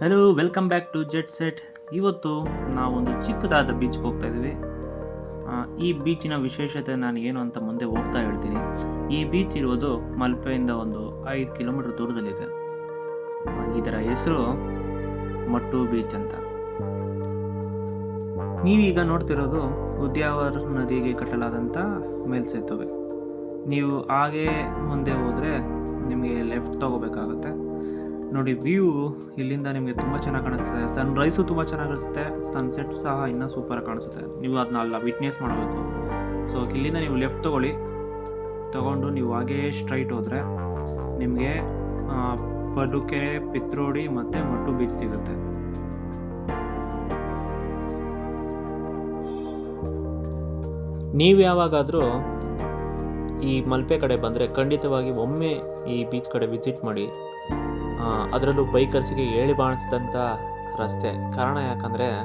Hello welcome back to jet set ಇವತ್ತು ನಾವೊಂದು ಚಿಕ್ಕದಾದ ಬೀಚ್ಗೆ ಹೋಗ್ತಾ ಇದ್ದೀವಿ. ಈ ಬೀಚಿನ ವಿಶೇಷತೆ ನಾನು ಏನು ಅಂತ ಮುಂದೆ ಹೋಗ್ತಾ ಹೇಳ್ತೀನಿ. ಈ ಬೀಚ್ ಇರುವುದು ಮಲ್ಪೆಯಿಂದ ಒಂದು ಐದು ಕಿಲೋಮೀಟರ್ ದೂರದಲ್ಲಿದೆ. ಇದರ ಹೆಸರು ಮಟ್ಟು ಬೀಚ್ ಅಂತ. ನೀವೀಗ ನೋಡ್ತಿರೋದು ಉದ್ಯಾವರ ನದಿಗೆ ಕಟ್ಟಲಾದಂಥ ಮೇಲ್ಸೇತುವೆ. ನೀವು ಹಾಗೇ ಮುಂದೆ ಹೋದರೆ ನಿಮಗೆ ಲೆಫ್ಟ್ ತಗೋಬೇಕಾಗುತ್ತೆ. ನೋಡಿ ವ್ಯೂ ಇಲ್ಲಿಂದ ನಿಮಗೆ ತುಂಬ ಚೆನ್ನಾಗಿ ಕಾಣಿಸುತ್ತೆ. ಸನ್ರೈಸು ತುಂಬ ಚೆನ್ನಾಗಿ ಕಾಣಿಸುತ್ತೆ ಸನ್ಸೆಟ್ ಸಹ ಇನ್ನೂ ಸೂಪರಾಗಿ ಕಾಣಿಸುತ್ತೆ. ನೀವು ಅದನ್ನ ಅಲ್ಲ ವಿಟ್ನೆಸ್ ಮಾಡಬೇಕು. ಸೊ ಇಲ್ಲಿಂದ ನೀವು ಲೆಫ್ಟ್ ತೊಗೊಳ್ಳಿ. ತೊಗೊಂಡು ನೀವು ಹಾಗೇ ಸ್ಟ್ರೈಟ್ ಹೋದರೆ ನಿಮಗೆ ಪಡುಕೆರೆ ಪಿತ್ರೋಡಿ ಮತ್ತು ಮಟ್ಟು ಬೀಚ್ ಸಿಗುತ್ತೆ. ನೀವು ಯಾವಾಗಾದರೂ ಈ ಮಲ್ಪೆ ಕಡೆ ಬಂದರೆ ಖಂಡಿತವಾಗಿ ಒಮ್ಮೆ ಈ ಬೀಚ್ ಕಡೆ ವಿಸಿಟ್ ಮಾಡಿ. ಅದರಲ್ಲೂ ಬೈಕರ್ಸಿಗೆ ಹೇಳಿ ಬಾಣಿಸಿದಂಥ ರಸ್ತೆ. ಕಾರಣ ಯಾಕಂದರೆ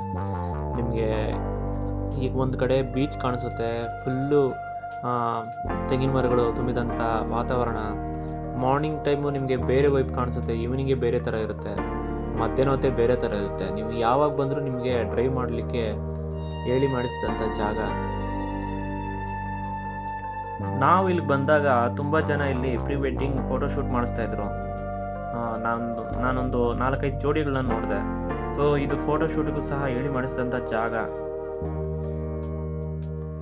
ನಿಮಗೆ ಈಗ ಒಂದು ಕಡೆ ಬೀಚ್ ಕಾಣಿಸುತ್ತೆ ಫುಲ್ಲು ತೆಂಗಿನ ಮರಗಳು ತುಂಬಿದಂಥ ವಾತಾವರಣ. ಮಾರ್ನಿಂಗ್ ಟೈಮು ನಿಮಗೆ ಬೇರೆ ವೈಪ್ ಕಾಣಿಸುತ್ತೆ ಈವ್ನಿಂಗೇ ಬೇರೆ ಥರ ಇರುತ್ತೆ ಮಧ್ಯಾಹ್ನ ಹೊತ್ತೆ ಬೇರೆ ಥರ ಇರುತ್ತೆ. ನೀವು ಯಾವಾಗ ಬಂದರೂ ನಿಮಗೆ ಡ್ರೈವ್ ಮಾಡಲಿಕ್ಕೆ ಹೇಳಿ ಮಾಡಿಸಿದಂಥ ಜಾಗ. ನಾವು ಇಲ್ಲಿ ಬಂದಾಗ ತುಂಬ ಜನ ಇಲ್ಲಿ ಪ್ರೀ ವೆಡ್ಡಿಂಗ್ ಫೋಟೋಶೂಟ್ ಮಾಡಿಸ್ತಾ ಇದ್ರು. ಆ, ನಾನೊಂದು ನಾನೊಂದು ನಾಲ್ಕೈದು ಜೋಡಿಗಳನ್ನ ನೋಡಿದೆ. ಸೊ ಇದು ಫೋಟೋಶೂಟ್ಗೂ ಸಹ ಹೇಳಿ ಮಾಡಿಸಿದಂಥ ಜಾಗ.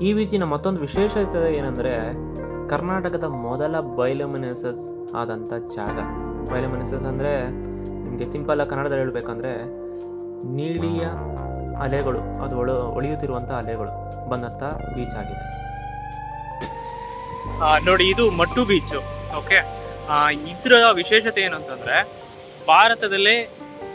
ಈ ಬೀಚಿನ ಮತ್ತೊಂದು ವಿಶೇಷತೆ ಏನಂದರೆ, ಕರ್ನಾಟಕದ ಮೊದಲ ಬೈಲಮಿನೆಸಸ್ ಆದಂಥ ಜಾಗ. ಬೈಲಮಿನೆಸಸ್ ಅಂದರೆ, ನಿಮಗೆ ಸಿಂಪಲ್ ಕನ್ನಡದಲ್ಲಿ ಹೇಳಬೇಕಂದ್ರೆ, ನೀಳಿಯ ಅಲೆಗಳು, ಅದು ಒಳ ಒಳಿಯುತ್ತಿರುವಂಥ ಅಲೆಗಳು ಬಂದಂಥ ಬೀಚ್ ಆಗಿದೆ. ನೋಡಿ, ಇದು ಮಟ್ಟು ಬೀಚ್ ಓಕೆ ಇದರ ವಿಶೇಷತೆ ಏನು ಅಂತಂದ್ರೆ, ಭಾರತದಲ್ಲಿ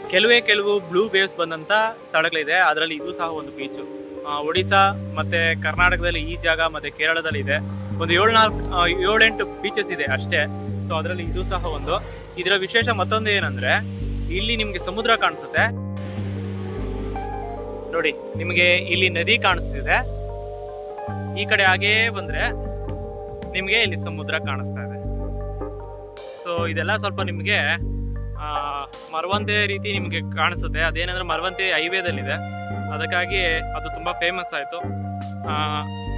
ಕೆಲವೇ ಕೆಲವು ಬ್ಲೂ ವೇವ್ಸ್ ಬಂದಂತ ಸ್ಥಳಗಳಿದೆ. ಅದರಲ್ಲಿ ಇದು ಸಹ ಒಂದು ಬೀಚು ಒಡಿಶಾ ಮತ್ತೆ ಕರ್ನಾಟಕದಲ್ಲಿ ಈ ಜಾಗ ಮತ್ತೆ ಕೇರಳದಲ್ಲಿ ಇದೆ. ಒಂದು ಏಳು ನಾಲ್ಕು ಏಳೆಂಟು ಬೀಚಸ್ ಇದೆ ಅಷ್ಟೇ. ಸೊ ಅದರಲ್ಲಿ ಇದು ಸಹ ಒಂದು. ಇದರ ವಿಶೇಷ ಮತ್ತೊಂದು ಏನಂದ್ರೆ, ಇಲ್ಲಿ ನಿಮಗೆ ಸಮುದ್ರ ಕಾಣಿಸುತ್ತೆ. ನೋಡಿ, ನಿಮಗೆ ಇಲ್ಲಿ ನದಿ ಕಾಣಿಸ್ತಿದೆ. ಈ ಕಡೆ ಹಾಗೇ ಬಂದ್ರೆ ನಿಮಗೆ ಇಲ್ಲಿ ಸಮುದ್ರ ಕಾಣಿಸ್ತಾ ಇದೆ. ಸೊ ಇದೆಲ್ಲ ಸ್ವಲ್ಪ ನಿಮಗೆ ಮರವಂತೆ ರೀತಿ ನಿಮಗೆ ಕಾಣಿಸುತ್ತೆ. ಅದೇನಂದ್ರೆ ಮರವಂತೆ ಹೈವೇದಲ್ಲಿದೆ. ಅದಕ್ಕಾಗಿ ಅದು ತುಂಬ ಫೇಮಸ್ ಆಯಿತು.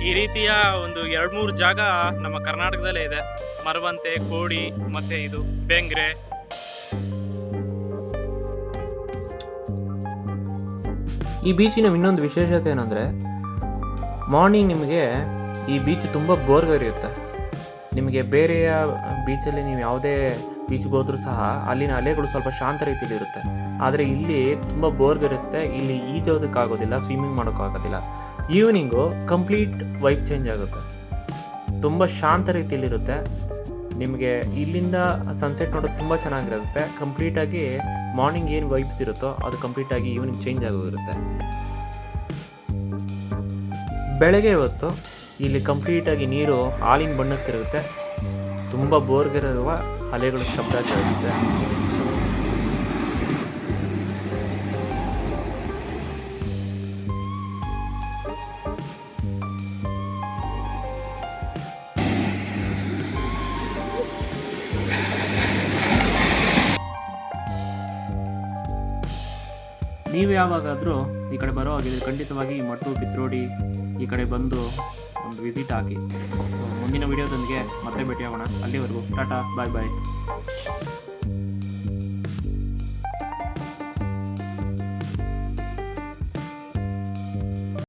ಈ ರೀತಿಯ ಒಂದು ಎರಡು ಮೂರು ಜಾಗ ನಮ್ಮ ಕರ್ನಾಟಕದಲ್ಲೇ ಇದೆ. ಮರವಂತೆ ಕೋಡಿ, ಮತ್ತೆ ಇದು ಬೆಂಗ್ರೆ. ಈ ಬೀಚಿನ ಇನ್ನೊಂದು ವಿಶೇಷತೆ ಏನಂದರೆ ಮಾರ್ನಿಂಗ್ ನಿಮಗೆ ಈ ಬೀಚ್ ತುಂಬ ಬೋರ್ಗರಿಯುತ್ತೆ. ನಿಮಗೆ ಬೇರೆಯ ಬೀಚಲ್ಲಿ ನೀವು ಯಾವುದೇ ಬೀಚ್ಗೆ ಹೋದರೂ ಸಹ ಅಲ್ಲಿನ ಅಲೆಗಳು ಸ್ವಲ್ಪ ಶಾಂತ ರೀತಿಯಲ್ಲಿ ಇರುತ್ತೆ. ಆದರೆ ಇಲ್ಲಿ ತುಂಬ ಬೋರ್ಗಿರುತ್ತೆ ಇಲ್ಲಿ ಈಜೋದಕ್ಕಾಗೋದಿಲ್ಲ ಸ್ವಿಮ್ಮಿಂಗ್ ಮಾಡೋಕ್ಕಾಗೋದಿಲ್ಲ. ಈವ್ನಿಂಗು ಕಂಪ್ಲೀಟ್ ವೈಬ್ ಚೇಂಜ್ ಆಗುತ್ತೆ. ತುಂಬ ಶಾಂತ ರೀತಿಯಲ್ಲಿರುತ್ತೆ ನಿಮಗೆ ಇಲ್ಲಿಂದ ಸನ್ಸೆಟ್ ನೋಡೋದು ತುಂಬ ಚೆನ್ನಾಗಿರುತ್ತೆ. ಕಂಪ್ಲೀಟಾಗಿ ಮಾರ್ನಿಂಗ್ ಏನು ವೈಬ್ಸ್ ಇರುತ್ತೋ ಅದು ಕಂಪ್ಲೀಟಾಗಿ ಈವ್ನಿಂಗ್ ಚೇಂಜ್ ಆಗೋಗಿರುತ್ತೆ ಬೆಳಗ್ಗೆ ಹೊತ್ತು ಇಲ್ಲಿ ಕಂಪ್ಲೀಟಾಗಿ ನೀರು ಹಾಲಿನ ಬಣ್ಣಕ್ಕೆ ತಿರುಗುತ್ತೆ ತುಂಬ ಬೋರ್ಗಿರುವ ಅಲೆಗಳು ಶಬ್ದ ಕೇಳುತ್ತೆ ನೀವು ಯಾವಾಗಾದರೂ ಈ ಕಡೆ ಬರೋ ಹಾಗಿದ್ರೆ ಖಂಡಿತವಾಗಿ ಮಟ್ಟು ಪಿತ್ರೋಡಿ ಈ ಕಡೆ ಬಂದು ಒಂದು ವಿಸಿಟ್ ಹಾಕಿ. ಸೊ ಮುಂದಿನ ವಿಡಿಯೋದೊಂದಿಗೆ ಮತ್ತೆ ಭೇಟಿಯಾಗೋಣ. ಅಲ್ಲಿವರೆಗೂ ಟಾಟಾ ಬಾಯ್ ಬಾಯ್